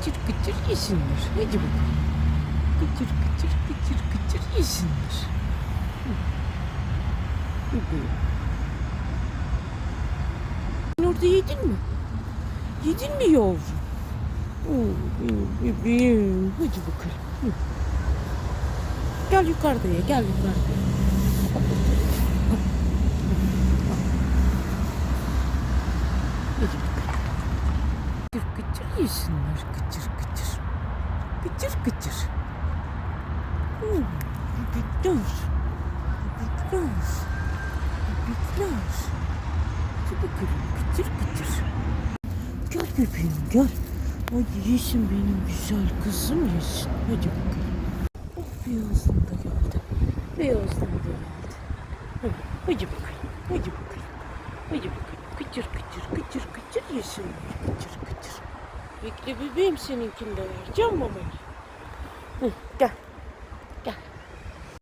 Kıçır kıçır yesinler. Hadi bakalım. Kıçır kıçır kıçır kıçır. Sen orada yedin mi? Yedin mi yavrum? Oo, benim bebeğim. Hadi bakalım. Hı. Gel yukarıda ye, gel yukarıda. ye. Hadi bakalım. Yesinler. Kıtır kıtır. Kıtır kıtır. Hmm, bebekler. Bebekler. Bebekler. Hadi bakalım. Kıtır kıtır. Gel bebeğim gel. Hadi yesin benim güzel kızım yesin. Hadi bakalım. Oh beyazlım da geldi. Beyazlım da geldi. Hadi, hadi bakalım. Hadi bakalım. Hadi bakalım. Kıtır kıtır kıtır kıtır yesin. Kıtır kıtır. Bekle bebeğim seninkinde vereceğim babacığım. Gel.